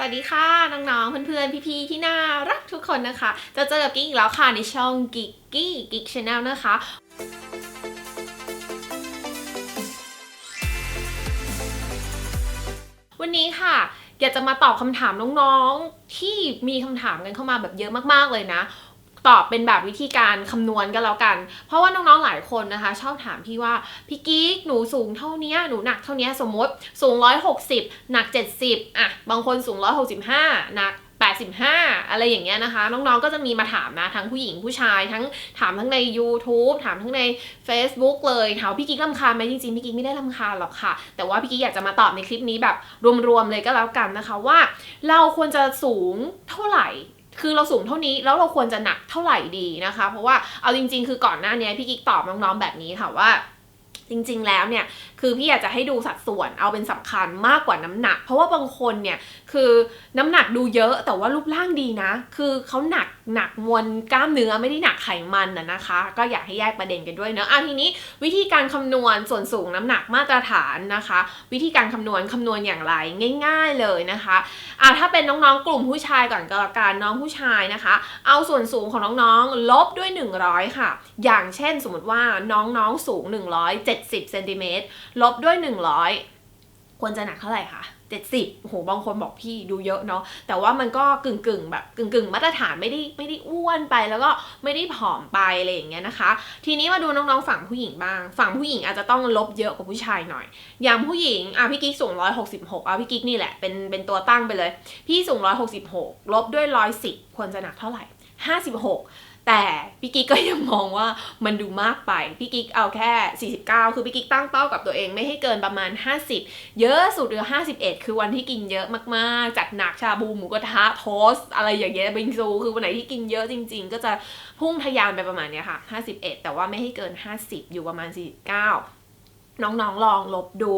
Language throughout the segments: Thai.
วัสดีค่ะ น้องๆ เพื่อนๆ พี่ๆ ที่น่ารักทุกคนนะคะ จะเจอกับกิ๊กอีกแล้วค่ะ ในช่องกิ๊กกี้กิ๊กชาแนลนะคะวันนี้ค่ะ อยากจะมาตอบคำถามน้องๆ ที่มีคำถามกันเข้ามาแบบเยอะมากๆเลยนะ ตอบเป็นแบบวิธีการคำนวณกันแล้วกัน เพราะว่าน้องๆหลายคนนะคะ ชอบถามพี่ว่าพี่กิ๊กหนูสูงเท่านี้หนูหนักเท่านี้สมมติสูง 160 หนัก 70อะบางคนสูง 165 หนัก85 อะไรอย่างเงี้ยนะคะ น้องๆ ก็จะมีมาถามนะ ทั้งผู้หญิงผู้ชายทั้งถามทั้งใน YouTube ถามทั้งใน Facebook เลยถามพี่กิ๊กลำคาญไหมจริงๆ พี่กิ๊กไม่ได้ลำคาญหรอกค่ะ แต่ว่าพี่กิ๊กอยากจะมาตอบในคลิปนี้แบบรวมๆเลยก็แล้วกันนะคะว่า เราควรจะสูงเท่าไหร่ คือเราสูงเท่านี้แล้วเราควรจะหนักเท่าไหร่ดีนะคะ เพราะว่าเอาจริง ๆ คือก่อนหน้านี้พี่กิ๊กตอบน้องๆแบบนี้ค่ะว่า จริงๆ แล้วเนี่ย คือพี่อยากจะให้ดูสัดส่วนเอาเป็นสำคัญมากกว่าน้ำหนัก เพราะว่าบางคนเนี่ย คือน้ำหนักดูเยอะแต่ว่ารูปร่างดีนะ คือเขาหนักหนักมวลกล้ามเนื้อไม่ได้หนักไขมันน่ะนะคะ ก็อยากให้แยกประเด็นกันด้วยเนอะอะทีนี้วิธีการคำนวณส่วนสูงน้ำหนักมาตรฐานนะคะ วิธีการคำนวณคำนวณอย่างไรง่าย ๆเลยนะคะอะถ้าเป็นน้องๆกลุ่มผู้ชายก่อนก็แล้วกันน้องผู้ชายนะคะ เอาส่วนสูงของน้องๆลบด้วย 100 ค่ะ อย่างเช่นสมมติว่าน้องๆสูง 170เซนติเมตรลบด้วย 100 ควรจะหนักเท่าไหร่คะ70โอ้โหบางคนบอกพี่ดูเยอะเนาะแต่ว่ามันก็กึ่งกึ่งแบบกึ่งกึ่งมาตรฐานไม่ได้ไม่ได้อ้วนไปแล้วก็ไม่ได้ผอมไปอะไรอย่างเงี้ยนะคะ ทีนี้มาดูน้องๆฝั่งผู้หญิงบ้าง ฝั่งผู้หญิงอาจจะต้องลบเยอะกว่าผู้ชายหน่อย อย่างผู้หญิงอะพี่กิ๊กสูง166อะพี่กิ๊กนี่แหละเป็นเป็นตัวตั้งไปเลย พี่สูง166ลบด้วย110ควรจะหนักเท่าไหร่56 แต่พี่กิ๊กก็ยังมองว่ามันดูมากไป พี่กิ๊กเอาแค่ 49 คือพี่กิ๊กตั้งเป้ากับตัวเองไม่ให้เกินประมาณ 50 เยอะสุดหรือ 51 คือวันที่กินเยอะมากๆ จัดหนักชาบูหมูกระทะโทสอะไรอย่างเงี้ยบิงซู คือวันไหนที่กินเยอะจริง ๆ ก็จะพุ่งทะยานไปประมาณเนี้ยค่ะ 51 แต่ว่าไม่ให้เกิน 50 อยู่ประมาณ 49 น้องๆลองลบดู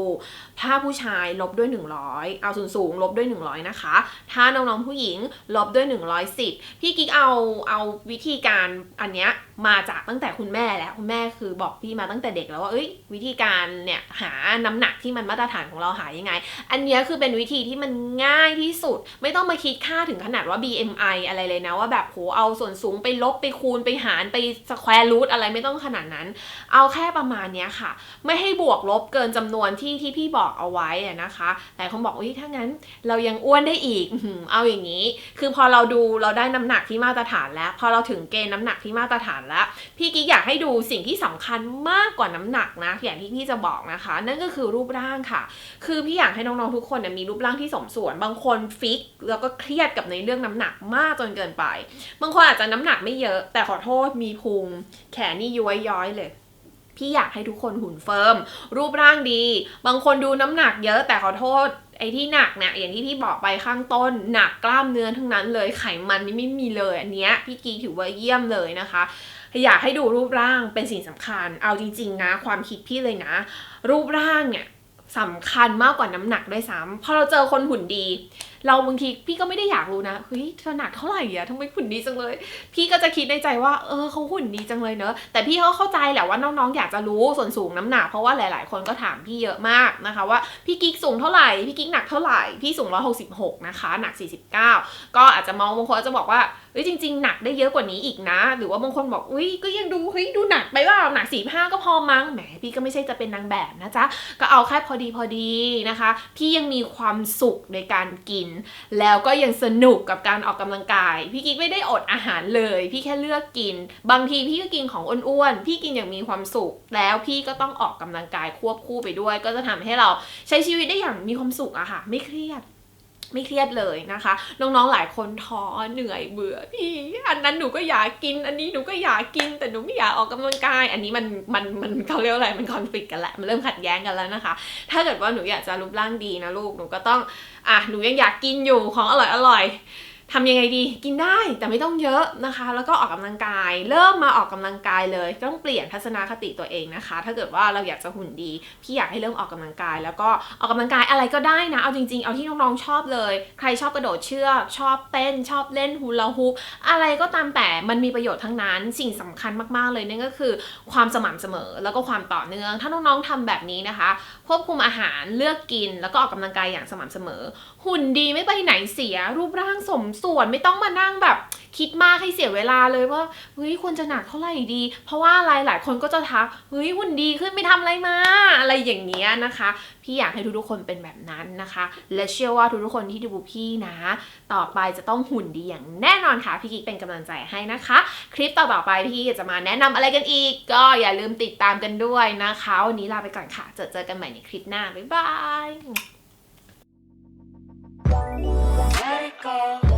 ถ้าผู้ชายลบด้วย 100 เอาส่วนสูงลบด้วย 100 นะคะ ถ้าน้องๆผู้หญิงลบด้วย 110 พี่กิ๊กเอาเอาวิธีการอันเนี้ย มาจากตั้งแต่คุณแม่แล้วคุณแม่คือบอกพี่มาตั้งแต่เด็กแล้วว่าเอ้ยวิธีการเนี่ยหาน้ำหนักที่มันมาตรฐานของเราหายังไง อันนี้คือเป็นวิธีที่มันง่ายที่สุด ไม่ต้องมาคิดค่าถึงขนาดว่า BMI อะไรเลยนะว่าแบบโหเอาส่วนสูงไปลบไปคูณไปหารไปสแควร์รูทอะไรไม่ต้องขนาดนั้น เอาแค่ประมาณเนี้ยค่ะ ไม่ให้บวกลบเกินจำนวนที่ที่พี่บอกเอาไว้นะคะแต่คนบอกว่าถ้างั้น เรายังอ้วนได้อีกเอาอย่างนี้ คือพอเราดูเราได้น้ำหนักที่มาตรฐานแล้ว พอเราถึงเกณฑ์น้ำหนักที่มาตรฐานแล้ว พี่กิ๊กอยากให้ดูสิ่งที่สำคัญมากกว่าน้ำหนักนะ อย่างที่พี่จะบอกนะคะ นั่นก็คือรูปร่างค่ะ คือพี่อยากให้น้องๆทุกคนเนี่ยมีรูปร่างที่สมส่วน บางคนฟิกแล้วก็เครียดกับในเรื่องน้ำหนักมากจนเกินไป บางคนอาจจะน้ำหนักไม่เยอะ แต่ขอโทษมีพุงแขนนี่ย้อยย้อยๆเลย พี่อยากให้ทุกคนหุ่นเฟิร์ม รูปร่างดี บางคนดูน้ำหนักเยอะแต่ขอโทษไอ้ที่หนักเนี่ยอย่างที่พี่บอกไปข้างต้นหนักกล้ามเนื้อทั้งนั้นเลยไขมันนี่ไม่มีเลยอันเนี้ยพี่กีถือว่าเยี่ยมเลยนะคะ อยากให้ดูรูปร่างเป็นสิ่งสำคัญ เอาจริง ๆ นะ ความคิดพี่เลยนะ รูปร่างเนี่ยสำคัญมากกว่าน้ำหนักด้วยซ้ำพอเราเจอคนหุ่นดี เราบางทีพี่ก็ไม่ได้อยากรู้นะเฮ้ยเธอหนักเท่าไหร่อะทำไมหุ่นดีจังเลย พี่ก็จะคิดในใจว่าเออเขาหุ่นดีจังเลยเนอะแต่พี่เขาเข้าใจแหละว่าน้องๆ อยากจะรู้ส่วนสูงน้ำหนักเพราะว่าหลาย ๆ คนก็ถามพี่เยอะมากนะคะ ว่าพี่กิ๊กสูงเท่าไหร่พี่กิ๊กหนักเท่าไหร่พี่สูง166นะคะหนัก 49 ก็อาจจะมองบางคนจะบอกว่าเฮ้ยจริง ๆ หนักได้เยอะกว่านี้อีกนะ หรือว่าบางคนบอกอุ้ยก็ยังดูเฮ้ยดูหนักไปว่าหนัก45ก็พอมั้งแหมพี่ก็ไม่ใช่จะเป็นนางแบบนะจ๊ะก็เอาแค่พอดีพอดีนะคะ พี่ยังมีความสุขในการกินแล้วก็ยังสนุกกับการออกกำลังกาย พี่กิ๊กไม่ได้อดอาหารเลย พี่แค่เลือกกิน บางทีพี่ก็กินของอ้วนๆพี่กินอย่างมีความสุข แล้วพี่ก็ต้องออกกำลังกายควบคู่ไปด้วย ก็จะทำให้เราใช้ชีวิตได้อย่างมีความสุขอะค่ะ ไม่เครียด ไม่เครียดเลยนะคะ น้องๆหลายคนท้อเหนื่อยเบื่อพี่อันนั้นหนูก็อยากกิน อันนี้หนูก็อยากกิน แต่หนูไม่อยากออกกำลังกาย อันนี้มันมันมันเขาเรียกอะไรมันคอนฟ lict กันแหละมันเริ่มขัดแย้งกันแล้วนะคะ ถ้าเกิดว่าหนูอยากจะรูปร่างดีนะลูกหนูก็ต้องอะหนูยังอยากกินอยู่ของอร่อยอร่อย ทำยังไงดีกินได้แต่ไม่ต้องเยอะนะคะ แล้วก็ออกกำลังกาย เริ่มมาออกกำลังกายเลย ต้องเปลี่ยนทัศนคติตัวเองนะคะ ถ้าเกิดว่าเราอยากจะหุ่นดี พี่อยากให้เริ่มออกกำลังกาย แล้วก็ออกกำลังกายอะไรก็ได้นะ เอาจริงๆ เอาที่น้องๆชอบเลย ใครชอบกระโดดเชือกชอบเต้น ชอบเล่นฮูลาฮูปอะไรก็ตามแต่มันมีประโยชน์ทั้งนั้น สิ่งสำคัญมากๆเลยนั่นก็คือ ความสม่ำเสมอแล้วก็ความต่อเนื่อง ถ้าน้องๆทำแบบนี้นะคะควบคุมอาหารเลือกกิน แล้วก็ออกกำลังกายอย่างสม่ำเสมอ หุ่นดีไม่ไปไหนเสียรูปร่างสมส่วนไม่ต้องมานั่งแบบ คิดมากให้เสียเวลาเลยว่าเฮ้ยควรจะหนักเท่าไหร่ดี เพราะว่าอะไรหลายคนก็จะทักเฮ้ยหุ่นดีขึ้นไปทำอะไรมา อะไรอย่างเงี้ยนะคะ พี่อยากให้ทุกๆคนเป็นแบบนั้นนะคะ และเชื่อว่าทุกๆคนที่ดูพี่นะ ต่อไปจะต้องหุ่นดีอย่างแน่นอนค่ะพี่กิ๊กเป็นกำลังใจให้นะคะ คลิปต่อๆไปพี่จะมาแนะนำอะไรกันอีก ก็อย่าลืมติดตามกันด้วยนะคะวันนี้ลาไปก่อนค่ะเจอเจอกันใหม่ในคลิปหน้าบ๊ายบาย Let it go.